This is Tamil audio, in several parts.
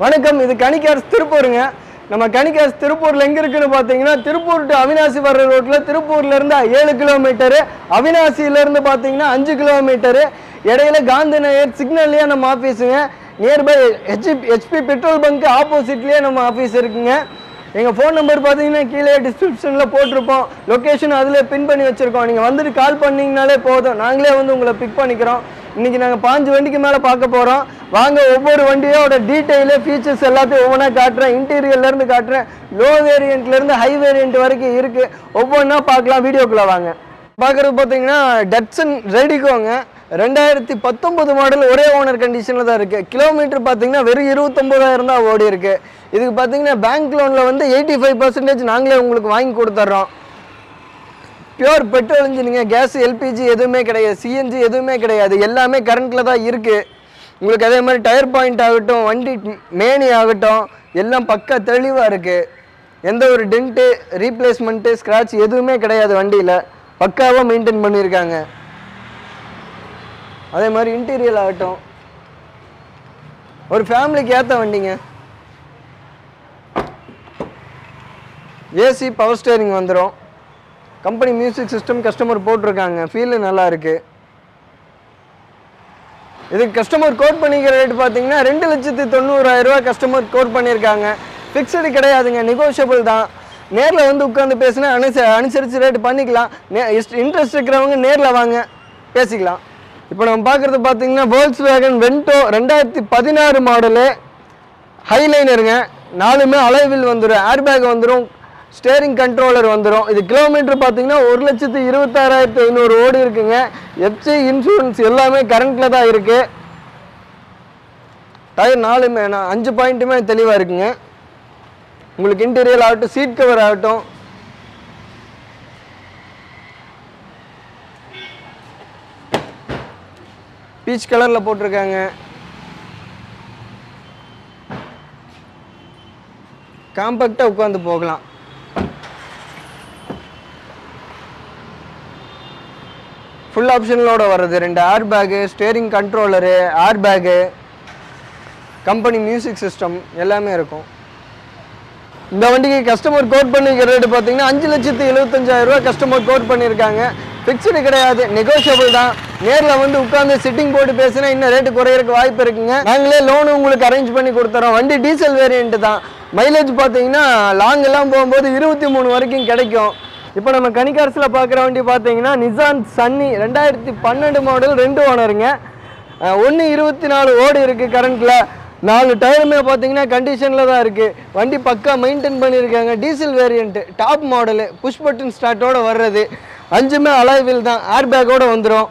வணக்கம் இது கணிக்கார்ஸ் திருப்பூருங்க. நம்ம கணிக்கார்ஸ் திருப்பூர்ல எங்க இருக்குன்னு பாத்தீங்கன்னா திருப்பூர் டு அவினாசி வர்ற ரோட்ல திருப்பூர்ல இருந்து ஏழு கிலோமீட்டரு அவினாசியில இருந்து பாத்தீங்கன்னா அஞ்சு கிலோமீட்டரு இடையில காந்தி நகர் சிக்னல்லையே நம்ம ஆஃபீஸுங்க nearby HP HP petrol bunk ஆப்போசிட்லேயே நம்ம ஆஃபீஸ் இருக்குங்க. எங்கள் ஃபோன் நம்பர் பார்த்தீங்கன்னா கீழே டிஸ்கிரிப்ஷனில் போட்டிருப்போம். லொக்கேஷன் அதில் பின் பண்ணி வச்சுருக்கோம். நீங்கள் வந்துட்டு கால் பண்ணிங்கனாலே போதும். நாங்களே வந்து உங்களை பிக் பண்ணிக்கிறோம். இன்றைக்கி நாங்கள் பாஞ்சு வண்டிக்கு மேலே பார்க்க போகிறோம் வாங்க ஒவ்வொரு வண்டியோட டீட்டெயிலு ஃபீச்சர்ஸ் எல்லாத்தையும் ஒவ்வொன்றா காட்டுறேன். இன்டீரியர்லேருந்து காட்டுறேன். லோ வேரியண்ட்லேருந்து ஹை வேரியண்ட் வரைக்கும் இருக்குது ஒவ்வொன்றா பார்க்கலாம். வீடியோக்குள்ளே வாங்க. பார்க்குறது பார்த்தீங்கன்னா டட்சன் ரெடிக்கோங்க ரெண்டாயிரத்தி பத்தொம்பது மாடல் ஒரே ஓனர் கண்டிஷனில் தான் இருக்குது கிலோமீட்டர் பார்த்தீங்கன்னா வெறும் இருபத்தொம்போதாயிரம் தான் ஓடி இருக்குது இதுக்கு பார்த்தீங்கன்னா பேங்க் லோனில் வந்து எயிட்டி ஃபைவ் பர்சன்டேஜ் நாங்களே உங்களுக்கு வாங்கி கொடுத்துட்றோம் பியூர் பெட்ரோல் இன்ஜினுங்க கேஸ் எல்பிஜி எதுவுமே கிடையாது. சிஎன்ஜி எதுவுமே கிடையாது. எல்லாமே கரண்ட்டில் தான் இருக்குது உங்களுக்கு அதே மாதிரி டயர் பாயிண்ட் ஆகட்டும் வண்டி மேனி ஆகட்டும் எல்லாம் பக்கா தெளிவாக இருக்குது எந்த ஒரு டென்ட்டு ரீப்ளேஸ்மெண்ட்டு ஸ்க்ராட்ச் எதுவுமே கிடையாது வண்டியில். பக்காவாக மெயின்டைன் பண்ணியிருக்காங்க. அதே மாதிரி இன்டீரியர் ஆகட்டும். ஒரு ஃபேமிலிக்கு ஏற்ற வண்டிங்க. ஏசி பவர் ஸ்டேரிங் வந்துடும் கம்பெனி மியூசிக் சிஸ்டம் கஸ்டமர் போட்டிருக்காங்க. ஃபீலு நல்லா இருக்கு. இதுக்கு கஸ்டமர் கோட் பண்ணிக்கிற ரேட் பார்த்தீங்கன்னா ரெண்டு லட்சத்தி தொண்ணூறாயிரம் கஸ்டமர் கோட் பண்ணியிருக்காங்க. ஃபிக்ஸடு கிடையாதுங்க. நெகோஷியபிள் தான். நேரில் வந்து உட்காந்து பேசினா அனுச அனுசரித்து ரேட் பண்ணிக்கலாம். நே இன்ட்ரெஸ்ட் இருக்கிறவங்க நேரில் வாங்க பேசிக்கலாம். இப்போ நம்ம பார்க்குறது பார்த்தீங்கன்னா வேர்ல்ஸ் வேகன் வென்டோ ரெண்டாயிரத்தி பதினாறு மாடலு ஹைலைனருங்க நாலுமே அலைவில் வந்துடும் ஏர்பேக் வந்துடும் ஸ்டேரிங் கண்ட்ரோலர் வந்துடும் இது கிலோமீட்டர் பார்த்தீங்கன்னா ஒரு லட்சத்து இருபத்தாறாயிரத்து ஐநூறு ஓடி இருக்குங்க. எஃப்சி இன்சூரன்ஸ் எல்லாமே கரண்ட்டில் தான் இருக்குது டயர் நாலுமே நான் அஞ்சு பாயிண்ட்டுமே தெளிவாக இருக்குங்க. உங்களுக்கு இன்டீரியர் ஆகட்டும் சீட் கவர் ஆகட்டும். பீச் கலரில் போட்டிருக்காங்க. காம்பேக்டாக உட்காந்து போகலாம். ஃபுல் ஆப்ஷனோட வர்றது. ரெண்டு air bag steering controller air bag company music system எல்லாமே இருக்கும். இந்த வண்டிக்கு கஸ்டமர் கோட் பண்ணிக்கிற ரேட்டு பார்த்தீங்கன்னா அஞ்சு லட்சத்து எழுபத்தஞ்சாயிரம் ரூபாய் கஸ்டமர் கோட் பண்ணியிருக்காங்க ஃபிக்ஸ்டு கிடையாது நெகோஷியபிள் தான். நேரில் வந்து உட்காந்து சிட்டிங் போட்டு பேசினா இன்னும் ரேட்டு குறையிறதுக்கு வாய்ப்பு இருக்குங்க. நாங்களே லோனு உங்களுக்கு அரேஞ்ச் பண்ணி கொடுத்துறோம். வண்டி டீசல் வேரியண்ட்டு தான். மைலேஜ் பார்த்தீங்கன்னா லாங் எல்லாம் போகும்போது இருபத்தி மூணு வரைக்கும் கிடைக்கும். இப்போ நம்ம கனிகார்ஸில் பார்க்குற வண்டி பார்த்தீங்கன்னா நிசான் சன்னி ரெண்டாயிரத்தி பன்னெண்டு மாடல் ரெண்டு ஓனருங்க. ஒன்று இருபத்தி நாலு ஓடு இருக்குது கரண்ட்டில் நாலு டயருமே பார்த்தீங்கன்னா கண்டிஷனில் தான் இருக்குது வண்டி பக்கா மெயின்டைன் பண்ணியிருக்காங்க. Diesel variant top model push button ஸ்டார்ட்டோட வர்றது. அஞ்சுமே அலைவில் தான். ஏர் பேக்கோடு வந்துடும்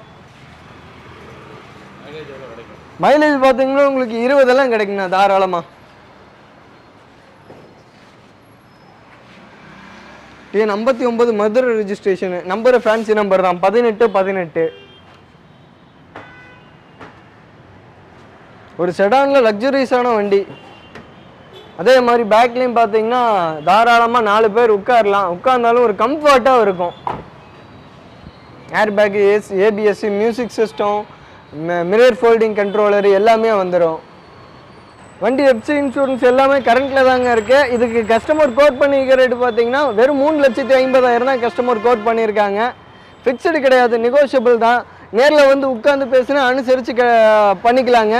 மைலேஜ் பார்த்தீங்கன்னா உங்களுக்கு இருபதெல்லாம் கிடைக்குண்ணா தாராளமாக டிஎன் ஐம்பத்தி ஒன்பது Madurai registration number fancy number தான். பதினெட்டு பதினெட்டு. ஒரு செடானில் லக்ஸுரியஸான வண்டி. அதே மாதிரி பேக்லேயும் பார்த்தீங்கன்னா தாராளமாக நாலு பேர் உட்காரலாம். உட்கார்ந்தாலும் ஒரு கம்ஃபர்ட்டாக இருக்கும். Air bag AC ABS music system mirror folding controller எல்லாமே வந்துடும் வண்டி எஃப்சி இன்சூரன்ஸ் எல்லாமே கரண்ட்டில் தாங்க இருக்குது இதுக்கு கஸ்டமர் கோட் பண்ணிக்கிற ரேட்டு பார்த்தீங்கன்னா வெறும் மூணு லட்சத்தி ஐம்பதாயிரம் தான் கஸ்டமர் கோட் பண்ணியிருக்காங்க. ஃபிக்ஸ்டு கிடையாது நெகோஷியபிள் தான். நேரில் வந்து உட்காந்து பேசினா அனுசரித்து க பண்ணிக்கலாங்க.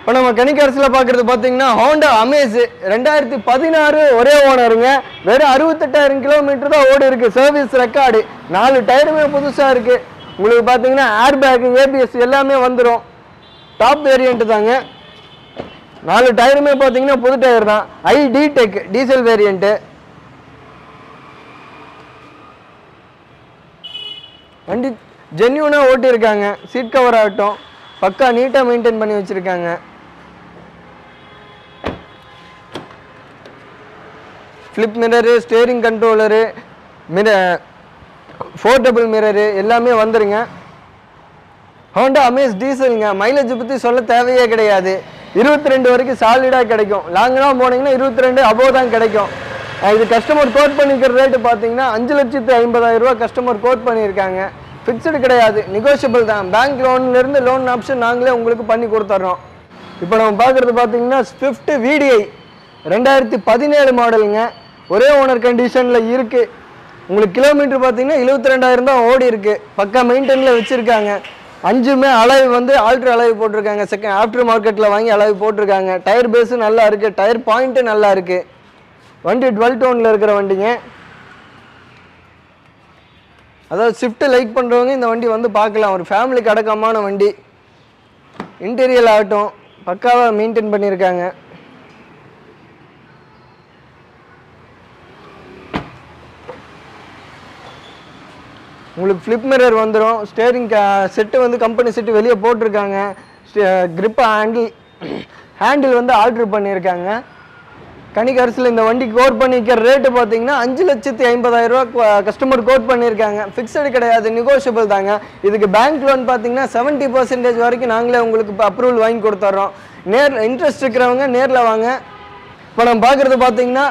இப்போ நம்ம கணிக்கரசில் பார்க்குறது பார்த்தீங்கன்னா ஹோண்டா அமேஸு ரெண்டாயிரத்தி பதினாறு ஒரே ஓனருங்க வெறும் அறுபத்தெட்டாயிரம் கிலோமீட்டர் தான் ஓடி இருக்குது சர்வீஸ் ரெக்கார்டு நாலு டயருமே புதுசாக இருக்குது உங்களுக்கு பார்த்தீங்கன்னா ஏர் பேக்கு ஏபிஎஸ் எல்லாமே வந்துடும் டாப் வேரியண்ட்டு தாங்க. நாலு டயருமே பார்த்தீங்கன்னா புது டயர் தான். ID tech diesel variant. வண்டி ஜென்யூனாக ஓட்டியிருக்காங்க. சீட் கவர் ஆகட்டும். பக்கா நீட்டாக மெயின்டைன் பண்ணி வச்சுருக்காங்க. ஃப்ளிப் மிரரு ஸ்டேரிங் கண்ட்ரோலரு மிர ஃபோர்டபுள் மிரரு எல்லாமே வந்துருங்க. ஹோண்டா அமேஸ் டீசலுங்க மைலேஜ் பற்றி சொல்ல தேவையே கிடையாது. இருபத்தி ரெண்டு வரைக்கும் சாலிடாக கிடைக்கும். லாங்கெலாம் போனீங்கன்னா இருபத்தி ரெண்டு அபோவ் தான் கிடைக்கும். இது கஸ்டமர் கோட் பண்ணிக்கிற ரேட்டு பார்த்தீங்கன்னா அஞ்சு லட்சத்து ஐம்பதாயிரம் ரூபா கஸ்டமர் கோட் பண்ணியிருக்காங்க. ஃபிக்ஸ்டு கிடையாது. நெகோஷியபிள் தான். பேங்க் லோன்லேருந்து லோன் ஆப்ஷன் நாங்களே உங்களுக்கு பண்ணி கொடுத்துட்றோம் இப்போ நம்ம பார்க்குறது பார்த்தீங்கன்னா ஸ்விஃப்ட் விடிஐ ரெண்டாயிரத்தி பதினேழு மாடலுங்க ஒரே ஓனர் கண்டிஷனில் இருக்குது உங்களுக்கு கிலோமீட்டர் பார்த்தீங்கன்னா இருபத்தி ரெண்டாயிரம் தான் ஓடி இருக்குது பக்கா மெயின்டைனில் வச்சுருக்காங்க. அஞ்சுமே அளவு வந்து ஆல்ட்ரு அளவு போட்டிருக்காங்க. செகண்ட் ஆஃப்டர் மார்க்கெட்டில் வாங்கி அளவு போட்டிருக்காங்க. டயர் பேஸும் நல்லா இருக்குது டயர் பாயிண்ட்டும் நல்லா இருக்குது வண்டி டுவெல் டவுனில் இருக்கிற வண்டிங்க. அதாவது ஷிஃப்ட்டு லைக் பண்ணுறவங்க இந்த வண்டி வந்து பார்க்கலாம். ஒரு ஃபேமிலிக்கு அடக்கமான வண்டி. இன்டீரியல் ஆகட்டும் பக்காவாக மெயின்டைன் பண்ணியிருக்காங்க. உங்களுக்கு ஃப்ளிப் மிரர் வந்துடும் ஸ்டேரிங் செட்டு வந்து கம்பெனி செட்டு வெளியே போட்டிருக்காங்க. Grip ஹேண்டில் ஹேண்டில் வந்து ஆல்ட்ரு பண்ணியிருக்காங்க. கணிகரசில் இந்த வண்டிக்கு கோட் பண்ணிக்கிற ரேட்டு பார்த்தீங்கன்னா அஞ்சு லட்சத்தி ஐம்பதாயிரரூவா கஸ்டமர் கோட் பண்ணியிருக்காங்க. ஃபிக்ஸடு கிடையாது நெகோஷியபிள் தாங்க. இதுக்கு பேங்க் லோன் பார்த்தீங்கன்னா செவன்ட்டி பர்சன்டேஜ் வரைக்கும் நாங்களே உங்களுக்கு அப்ரூவல் வாங்கி கொடுத்துட்றோம் நேர் இன்ட்ரெஸ்ட் இருக்கிறவங்க நேரில் வாங்க. இப்போ நம்ம பார்க்குறது பார்த்தீங்கன்னா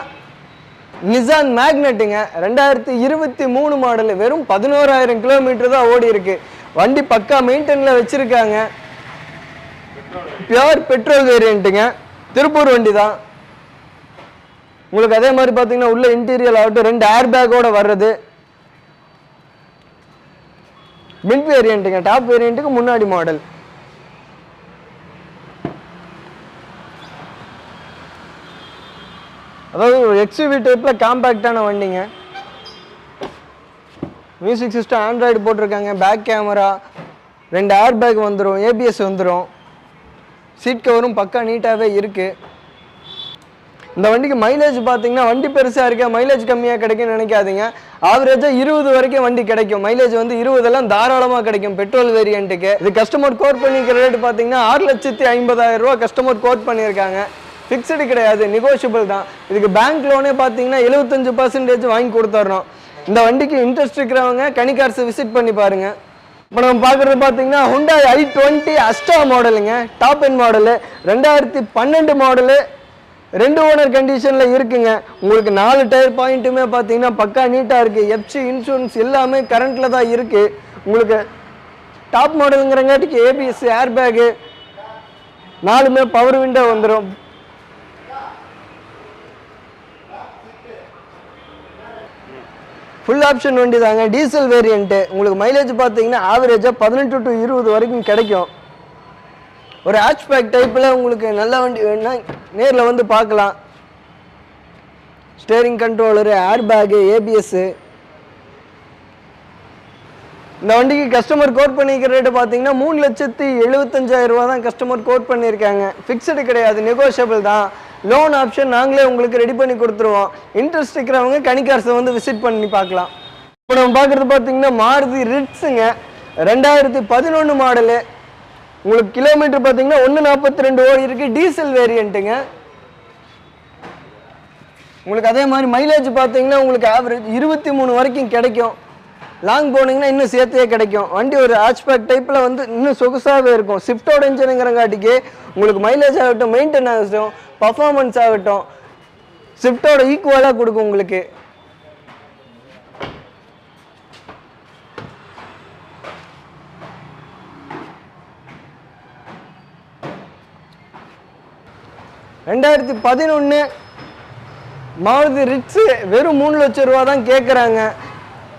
நிசான் மேக்னெட்டுங்க ரெண்டாயிரத்தி இருபத்தி மூணு மாடல் வெறும் பதினோராயிரம் கிலோமீட்டர் தான் ஓடி இருக்கு. வண்டி பக்கா மெயின்டைனில் வச்சுருக்காங்க. பியோர் பெட்ரோல் வேரியண்ட்டுங்க திருப்பூர் வண்டி தான் உங்களுக்கு அதே மாதிரி பார்த்தீங்கன்னா உள்ள இன்டீரியர் ஆகட்டும் ரெண்டு ஏர் பேக்கோட வர்றது. மிட் வேரியண்ட்டுங்க டாப் வேரியண்ட்டுக்கு முன்னாடி மாடல் அதாவது ஒரு எக்ஸ்யூவி டைப்பில் காம்பேக்டான வண்டிங்க. மியூசிக் சிஸ்டம் ஆண்ட்ராய்டு போட்டிருக்காங்க. பேக் கேமரா ரெண்டு ஏர் பேக் வந்துடும் ஏபிஎஸ் வந்துடும் சீட் கவரும் பக்கா நீட்டாகவே இருக்குது இந்த வண்டிக்கு மைலேஜ் பார்த்தீங்கன்னா வண்டி பெருசாக இருக்க? மைலேஜ் கம்மியாக கிடைக்கும்னு நினைக்காதீங்க. ஆவரேஜாக இருபது வரைக்கும் வண்டி கிடைக்கும். மைலேஜ் வந்து இருபதெல்லாம் தாராளமாக கிடைக்கும். பெட்ரோல் வேரியண்ட்டுக்கு இது கஸ்டமர் கோட் பண்ணிக்கிற ரேட் பார்த்தீங்கன்னா ஆறு லட்சத்தி ஐம்பதாயிரம் ரூபா கஸ்டமர் கோட் பண்ணியிருக்காங்க. ஃபிக்ஸ்டு கிடையாது நெகோஷியபிள் தான். இதுக்கு பேங்க் லோனே பார்த்தீங்கன்னா எழுபத்தஞ்சு பர்சன்டேஜ் வாங்கி கொடுத்துட்றோம் இந்த வண்டிக்கு இன்ட்ரெஸ்ட் இருக்கிறவங்க கனிகார்ஸை விசிட் பண்ணி பாருங்க. இப்போ நம்ம பார்க்குறது பார்த்தீங்கன்னா ஹுண்டாய் ஐ டுவெண்ட்டி அஸ்டா மாடலுங்க டாப் என் மாடலு ரெண்டாயிரத்தி பன்னெண்டு மாடலு ரெண்டு ஓனர் கண்டிஷனில் இருக்குங்க. உங்களுக்கு நாலு டயர் பாயிண்ட்டுமே பார்த்தீங்கன்னா பக்கா நீட்டாக இருக்குது எஃப்சி இன்சூரன்ஸ் எல்லாமே கரண்ட்டில் தான் இருக்குது உங்களுக்கு டாப் மாடலுங்கிறங்காட்டிக்கு ஏபிஎஸ் ஏர் பேகு நாலுமே பவர் விண்டோ வந்துடும் ஃபுல் ஆப்ஷன் வண்டி தாங்க டீசல் வேரியண்ட்டு உங்களுக்கு மைலேஜ் பார்த்தீங்கன்னா ஆவரேஜாக பதினெட்டு டு இருபது வரைக்கும் கிடைக்கும். ஒரு ஹேட்ச்பேக் டைப்பில் உங்களுக்கு நல்ல வண்டி வேணும்னா நேரில் வந்து பார்க்கலாம். Steering controller air bag ABS இந்த வண்டிக்கு கஸ்டமர் கோட் பண்ணிக்கிற ரேட்டு பார்த்தீங்கன்னா மூணு லட்சத்தி எழுபத்தஞ்சாயிரம் ரூபா தான் கஸ்டமர் கோட் பண்ணியிருக்காங்க. ஃபிக்ஸடு கிடையாது நெகோஷியபிள் தான். லோன் ஆப்ஷன் நாங்களே உங்களுக்கு ரெடி பண்ணி கொடுத்துருவோம். இன்ட்ரெஸ்ட் இருக்கிறவங்க கணிகார்ஸை வந்து விசிட் பண்ணி பார்க்கலாம். இப்போ நம்ம பார்க்குறது பார்த்தீங்கன்னா மாருதி ரிட்ஸுங்க. ரெண்டாயிரத்தி பதினொன்று மாடலு உங்களுக்கு கிலோமீட்டர் பார்த்தீங்கன்னா ஒன்று நாற்பத்தி ரெண்டு ஓடி இருக்குது டீசல் வேரியண்ட்டுங்க உங்களுக்கு அதே மாதிரி மைலேஜ் பார்த்தீங்கன்னா உங்களுக்கு ஆவரேஜ் இருபத்தி மூணு வரைக்கும் கிடைக்கும். லாங் போனீங்கன்னா இன்னும் சேர்த்தே கிடைக்கும். வண்டி ஒரு ஹேட்ச்பேக் டைப்பில் வந்து இன்னும் சொகுசாகவே இருக்கும். ஸ்விஃப்டோட இன்ஜினுங்கிறங்காட்டிக்கு உங்களுக்கு மைலேஜ் ஆகட்டும் மெயின்டென் ஆகட்டும் பர்ஃபார்மன்ஸ் ஆகட்டும் ஸ்விஃப்டோட ஈக்குவலாக கொடுக்கும் உங்களுக்கு. ரெண்டாயிரத்தி பதினொன்று மாருதி ரிட்ஸு வெறும் மூணு லட்சம் ரூபா தான் கேட்குறாங்க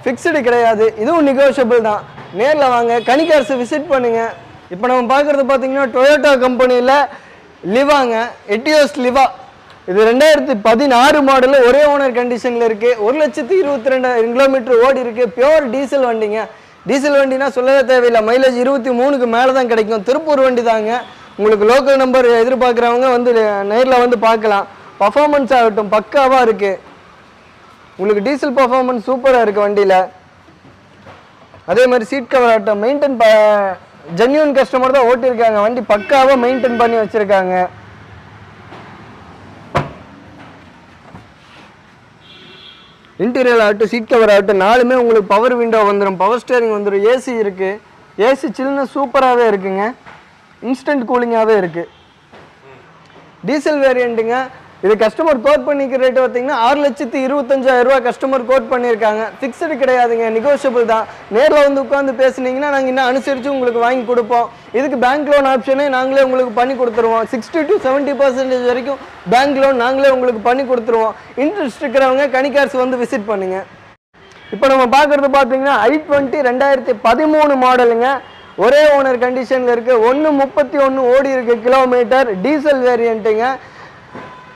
ஃபிக்ஸ்டு கிடையாது. இதுவும் நெகோஷியபிள் தான். நேரில் வாங்க கணிகார்ஸை விசிட் பண்ணுங்கள் இப்போ நம்ம பார்க்குறது பார்த்தீங்கன்னா டொயோட்டா கம்பெனியில் லிவாங்க எட்டியோஸ் லிவா. இது ரெண்டாயிரத்தி பதினாறு மாடலில் ஒரே ஓனர் கண்டிஷனில் இருக்குது ஒரு லட்சத்தி இருபத்தி ரெண்டாயிரம் கிலோமீட்டர் ஓடி இருக்குது பியோர் டீசல் வண்டிங்க. டீசல் வண்டினா சொல்லவே தேவையில்லை. மைலேஜ் இருபத்தி மூணுக்கு மேலே தான் கிடைக்கும். திருப்பூர் வண்டி தாங்க. உங்களுக்கு லோக்கல் நம்பர் எதிர்பார்க்குறவங்க வந்து நேரில் வந்து பார்க்கலாம். பர்ஃபார்மன்ஸ் ஆகட்டும் பக்காவாக இருக்குது உங்களுக்கு டீசல் பர்ஃபார்மன்ஸ் சூப்பராக இருக்குது வண்டியில். அதே மாதிரி சீட் கவர் ஆட்டம் மெயின்டைன் ப ஜென்யூன் கஸ்டமர் தான் ஓட்டியிருக்காங்க. வண்டி பக்காவாக மெயின்டைன் பண்ணி வச்சுருக்காங்க. இன்டீரியர் ஆகட்டும் சீட் கவர் ஆகட்டும் நாலுமே உங்களுக்கு பவர் விண்டோ வந்துடும் பவர் ஸ்டேரிங் வந்துடும் ஏசி இருக்குது ஏசி சில்லுன்னு சூப்பராகவே இருக்குங்க. இன்ஸ்டன்ட் கூலிங்காகவே இருக்குது டீசல் வேரியண்ட்டுங்க இது கஸ்டமர் கோட் பண்ணிக்கிற ரேட் பார்த்தீங்கன்னா ஆறு லட்சத்தி இருபத்தஞ்சாயிரம் ரூபா கஸ்டமர் கோட் பண்ணியிருக்காங்க. ஃபிக்ஸ்டு கிடையாதுங்க நெகோஷியபிள் தான். நேரில் வந்து உட்காந்து பேசுனீங்கன்னா நாங்கள் இன்னும் அனுசரித்து உங்களுக்கு வாங்கி கொடுப்போம். இதுக்கு பேங்க் லோன் ஆப்ஷனே நாங்களே உங்களுக்கு பண்ணி கொடுத்துருவோம். சிக்ஸ்டி டு செவன்ட்டி பர்சன்டேஜ் வரைக்கும் பேங்க் லோன் நாங்களே உங்களுக்கு பண்ணி கொடுத்துருவோம். இன்ட்ரெஸ்ட் இருக்கிறவங்க கனிகார்ஸ் வந்து விசிட் பண்ணுங்க. இப்போ நம்ம பார்க்குறது பார்த்தீங்கன்னா ஐ டுவெண்ட்டி ரெண்டாயிரத்தி பதிமூணு மாடலுங்க ஒரே ஓனர் கண்டிஷனில் இருக்குது ஒன்று முப்பத்தி ஒன்று ஓடி இருக்குது கிலோமீட்டர் டீசல் வேரியண்ட்டுங்க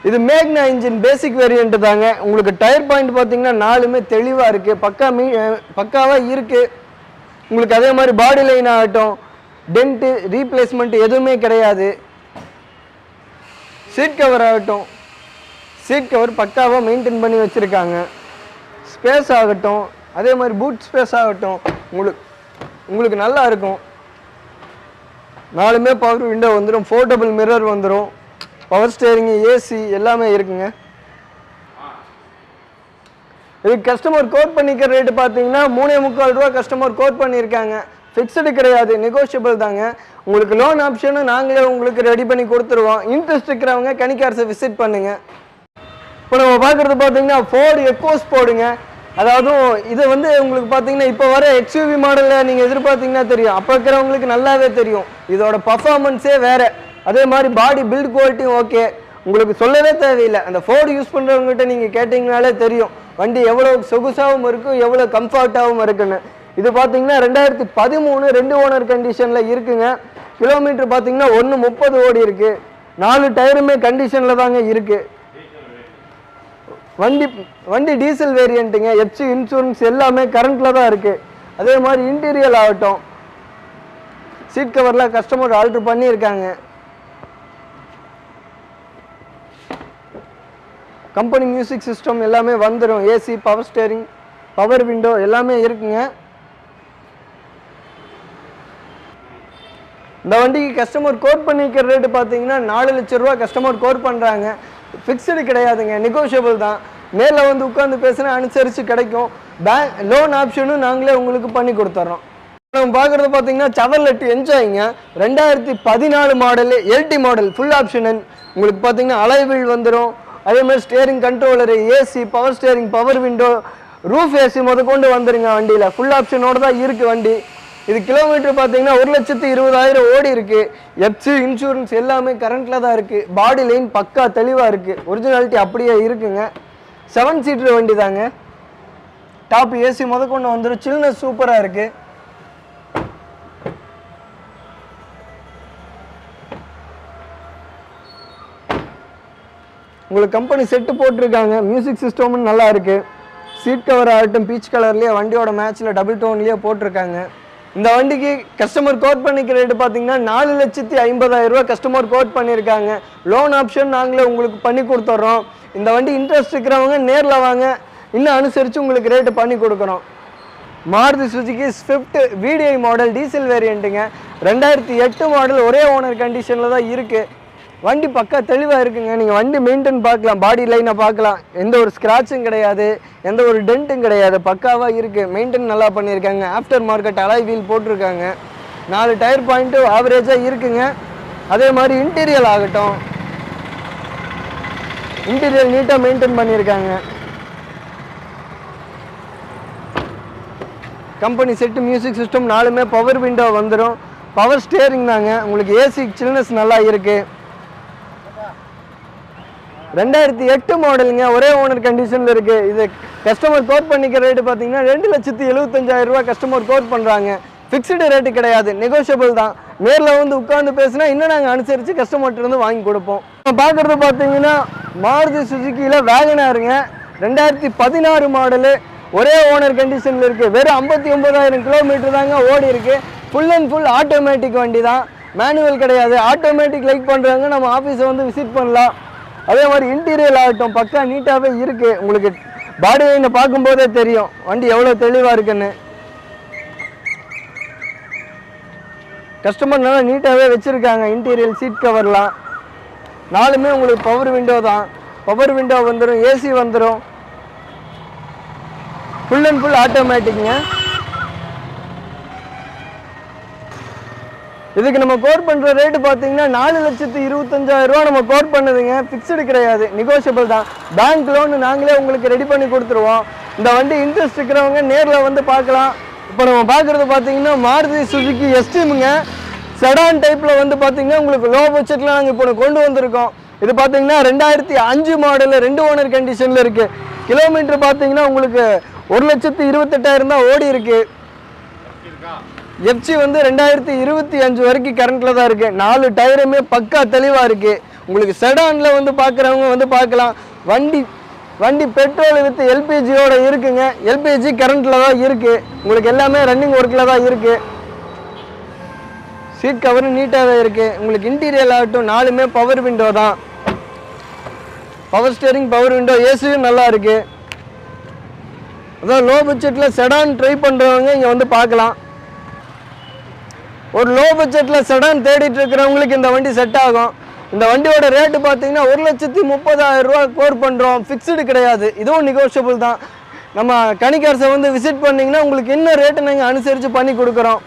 இது மேக்னா இன்ஜின் பேசிக் வேரியண்ட் தாங்க. உங்களுக்கு டயர் பாயிண்ட் பார்த்தீங்கன்னா நாலுமே தெளிவாக இருக்குது பக்கா மீ பக்காவாக இருக்குது உங்களுக்கு அதே மாதிரி பாடி லைன் ஆகட்டும் டென்ட்டு ரீப்ளேஸ்மெண்ட் எதுவுமே கிடையாது. சீட் கவர் ஆகட்டும். சீட் கவர் பக்காவாக மெயின்டைன் பண்ணி வச்சுருக்காங்க. ஸ்பேஸ் ஆகட்டும். அதே மாதிரி பூட் ஸ்பேஸ் ஆகட்டும். உங்களுக்கு உங்களுக்கு நல்லா இருக்கும். நாலுமே பவர் விண்டோ வந்துடும் ஃபோர்டபுள் மிரர் வந்துடும் பவர் ஸ்டேரிங்கு ஏசி எல்லாமே இருக்குங்க. இது கஸ்டமர் கோட் பண்ணிக்கிற ரேட்டு பார்த்தீங்கன்னா மூணே முக்கால் ரூபா கஸ்டமர் கோட் பண்ணியிருக்காங்க. ஃபிக்ஸ்டு கிடையாது நெகோஷியபிள் தாங்க. உங்களுக்கு லோன் ஆப்ஷனும் நாங்களே உங்களுக்கு ரெடி பண்ணி கொடுத்துருவோம். இன்ட்ரெஸ்ட் இருக்கிறவங்க கனிகார்ஸை விசிட் பண்ணுங்க. இப்போ நம்ம பார்க்குறது பார்த்தீங்கன்னா ஃபோர்டு எக்கோஸ் போடுங்க அதாவது இது வந்து உங்களுக்கு பார்த்தீங்கன்னா இப்போ வர எக்ஸ்யூவி மாடலில் நீங்கள் எதிர்பார்த்தீங்கன்னா தெரியும். அப்போ இருக்கிறவங்களுக்கு நல்லாவே தெரியும். இதோட பர்ஃபார்மன்ஸே வேறு. அதே மாதிரி பாடி பில்ட் குவாலிட்டியும் ஓகே உங்களுக்கு சொல்லவே தேவையில்லை. அந்த ஃபோர்டு யூஸ் பண்ணுறவங்ககிட்ட நீங்கள் கேட்டிங்கனாலே தெரியும். வண்டி எவ்வளோ சொகுசாகவும் இருக்கும் எவ்வளோ கம்ஃபர்ட்டாகவும் இருக்குன்னு. இது பார்த்தீங்கன்னா ரெண்டாயிரத்தி பதிமூணு ரெண்டு ஓனர் கண்டிஷனில் இருக்குங்க. கிலோமீட்டர் பார்த்தீங்கன்னா ஒன்று முப்பது ஓடி இருக்குது நாலு டயருமே கண்டிஷனில் தாங்க இருக்குது வண்டி வண்டி டீசல் வேரியண்ட்டுங்க எச்சு இன்சூரன்ஸ் எல்லாமே கரண்ட்டில் தான் இருக்குது அதே மாதிரி இன்டீரியல் ஆகட்டும். சீட் கவர்லாம் கஸ்டமர் ஆல்ட்ரு பண்ணியிருக்காங்க. கம்பெனி மியூசிக் சிஸ்டம் எல்லாமே வந்துடும் AC power steering power window எல்லாமே இருக்குங்க. இந்த வண்டிக்கு கஸ்டமர் கோட் பண்ணிக்கிற ரேட்டு பார்த்தீங்கன்னா நாலு லட்ச ரூபா கஸ்டமர் கோட் பண்ணுறாங்க ஃபிக்ஸ்டு கிடையாதுங்க. நெகோஷியபிள் தான். நேரில் வந்து உட்காந்து பேசுனா அனுசரித்து கிடைக்கும். பேங்க் லோன் ஆப்ஷனும் நாங்களே உங்களுக்கு பண்ணி கொடுத்துட்றோம் நம்ம பார்க்குறது பார்த்தீங்கன்னா சவர்லெட்டு என்ஜாய்ங்க ரெண்டாயிரத்தி பதினாலு model LT model full option உங்களுக்கு பார்த்தீங்கன்னா அலைவில் வந்துடும் அதே மாதிரி steering controller AC power steering power window roof AC முத கொண்டு வந்துருங்க வண்டியில். ஃபுல் ஆப்ஷனோட தான் இருக்குது வண்டி. இது கிலோமீட்டர் பார்த்தீங்கன்னா ஒரு லட்சத்து இருபதாயிரம் ஓடி இருக்குது எப்சி இன்சூரன்ஸ் எல்லாமே கரண்ட்டில் தான் இருக்குது பாடி லைன் பக்கா தெளிவாக இருக்குது ஒரிஜினாலிட்டி அப்படியே இருக்குங்க. செவன் சீட்டர் வண்டி தாங்க. டாப் ஏசி முத கொண்டு வந்துடும் சில்னஸ் சூப்பராக இருக்குது உங்களுக்கு கம்பெனி செட்டு போட்டிருக்காங்க. மியூசிக் சிஸ்டமும் நல்லா இருக்கு. சீட் கவர் ஆகட்டும் பீச் கலர்லேயே வண்டியோட மேட்ச்சில் டபுள் டோன்லேயே போட்டிருக்காங்க. இந்த வண்டிக்கு கஸ்டமர் கோட் பண்ணிக்கிற ரேட்டு பார்த்தீங்கன்னா நாலு லட்சத்தி ஐம்பதாயிரரூவா கஸ்டமர் கோட் பண்ணியிருக்காங்க லோன் ஆப்ஷன் நாங்களே உங்களுக்கு பண்ணி கொடுத்துட்றோம் இந்த வண்டி இன்ட்ரெஸ்ட் இருக்கிறவங்க நேரில் வாங்க. இன்னும் அனுசரித்து உங்களுக்கு ரேட்டு பண்ணி கொடுக்குறோம். Maruti Suzuki Swift VDI model diesel வேரியண்ட்டுங்க ரெண்டாயிரத்தி எட்டு மாடல் ஒரே ஓனர் கண்டிஷனில் தான் இருக்குது வண்டி பக்கா தெளிவாக இருக்குங்க. நீங்கள் வண்டி மெயின்டைன் பார்க்கலாம். பாடி லைனை பார்க்கலாம். எந்த ஒரு ஸ்க்ராட்சும் கிடையாது. எந்த ஒரு டென்ட்டும் கிடையாது. பக்காவாக இருக்குது மெயின்டைன் நல்லா பண்ணியிருக்காங்க. ஆஃப்டர் மார்க்கெட் அலாய் வீல் போட்டிருக்காங்க. நாலு டயர் பாயிண்ட்டு ஆவரேஜாக இருக்குங்க. அதே மாதிரி இன்டீரியல் ஆகட்டும். இன்டீரியல் நீட்டாக மெயின்டைன் பண்ணியிருக்காங்க. கம்பெனி செட்டு மியூசிக் சிஸ்டம் நாலுமே பவர் விண்டோ வந்துடும் பவர் ஸ்டேரிங் தாங்க. உங்களுக்கு ஏசி சில்னஸ் நல்லா இருக்குது ரெண்டாயிரத்தி எட்டு மாடலுங்க ஒரே ஓனர் கண்டிஷனில் இருக்குது இது கஸ்டமர் கோட் பண்ணிக்கிற ரேட்டு பார்த்தீங்கன்னா ரெண்டு லட்சத்தி எழுபத்தஞ்சாயிரம் ரூபா கஸ்டமர் கோட் பண்ணுறாங்க ஃபிக்ஸ்டு ரேட்டு கிடையாது. நெகோஷியபிள் தான். நேரில் வந்து உட்காந்து பேசினா இன்னும் நாங்கள் அனுசரித்து கஸ்டமர்கிட்ட இருந்து வாங்கி கொடுப்போம். நம்ம பார்க்குறது பார்த்தீங்கன்னா மாருதி சுசுக்கியில் வேகனாருங்க ரெண்டாயிரத்தி பதினாறு மாடலு ஒரே ஓனர் கண்டிஷனில் இருக்குது வெறும் ஐம்பத்தி ஒன்பதாயிரம் கிலோமீட்டர் தாங்க ஓடி இருக்கு. ஃபுல் அண்ட் ஃபுல் ஆட்டோமேட்டிக் வண்டி தான். மேனுவல் கிடையாது. ஆட்டோமேட்டிக் லைக் பண்ணுறாங்க நம்ம ஆஃபீஸை வந்து விசிட் பண்ணலாம். அதே மாதிரி இன்டீரியர் ஆகட்டும் பக்கா நீட்டாகவே இருக்குது உங்களுக்கு பாடி வெயினை பார்க்கும்போதே தெரியும். வண்டி எவ்வளோ தெளிவாக இருக்குன்னு. கஸ்டமர் நல்லா நீட்டாகவே வச்சுருக்காங்க. இன்டீரியர் சீட் கவர்லாம் நாலுமே உங்களுக்கு பவர் விண்டோ தான். பவர் விண்டோ வந்துடும் ஏசி வந்துடும் ஃபுல் அண்ட் ஃபுல் ஆட்டோமேட்டிக்குங்க இதுக்கு நம்ம கோட் பண்ணுற ரேட்டு பார்த்தீங்கன்னா நாலு லட்சத்து இருபத்தஞ்சாயிரம் ரூபா நம்ம கோட் பண்ணுதுங்க. ஃபிக்ஸ்டு கிடையாது. நெகோஷியபிள் தான். பேங்க் லோன் நாங்களே உங்களுக்கு ரெடி பண்ணி கொடுத்துருவோம். இந்த வண்டி இன்ட்ரெஸ்ட் இருக்கிறவங்க நேரில் வந்து பார்க்கலாம். இப்போ நம்ம பார்க்குறது பார்த்தீங்கன்னா மாருதி சுசுகி எஸ்டிமுங்க செடான் டைப்பில் வந்து பார்த்தீங்கன்னா உங்களுக்கு லோ பட்ஜெட்டில் நாங்கள் இப்போ கொண்டு வந்திருக்கோம். இது பார்த்தீங்கன்னா ரெண்டாயிரத்தி அஞ்சு மாடலில் ரெண்டு ஓனர் கண்டிஷனில் இருக்குது கிலோமீட்டர் பார்த்தீங்கன்னா உங்களுக்கு ஒரு லட்சத்து இருபத்தெட்டாயிரம் தான் ஓடி இருக்குது எஃப்சி வந்து ரெண்டாயிரத்தி இருபத்தி அஞ்சு வரைக்கும் கரண்ட்ல தான் இருக்கு. நாலு டயருமே பக்கா தெளிவா இருக்கு. உங்களுக்கு செடான்ல வந்து பார்க்குறவங்க வந்து பார்க்கலாம் வண்டி வண்டி பெட்ரோல் வித் எல்பிஜியோட இருக்குங்க. எல்பிஜி கரண்ட்ல தான் இருக்கு. உங்களுக்கு எல்லாமே ரன்னிங் ஒர்க்கில் தான் இருக்கு. சீட் கவரும் நீட்டாக தான் இருக்கு. உங்களுக்கு இன்டீரியர் ஆகட்டும் நாலுமே பவர் விண்டோ தான். பவர் ஸ்டேரிங் பவர் விண்டோ ஏசியும் நல்லா இருக்கு. அதான் லோ பட்ஜெட்டில் செடான் ட்ரை பண்ணுறவங்க இங்கே வந்து பார்க்கலாம் ஒரு லோ பட்ஜெட்டில் செடான் தேடிட்டு இருக்கிறவங்களுக்கு இந்த வண்டி செட் ஆகும். இந்த வண்டியோட ரேட்டு பார்த்தீங்கன்னா ஒரு லட்சத்தி முப்பதாயிரம் ரூபா கோர் பண்ணுறோம் ஃபிக்ஸ்டு கிடையாது. இதுவும் நெகோஷியபிள் தான். நம்ம கணிக்கரசை வந்து விசிட் பண்ணிங்கன்னா உங்களுக்கு இன்னும் ரேட்டு நாங்கள் அனுசரித்து பண்ணி கொடுக்குறோம்.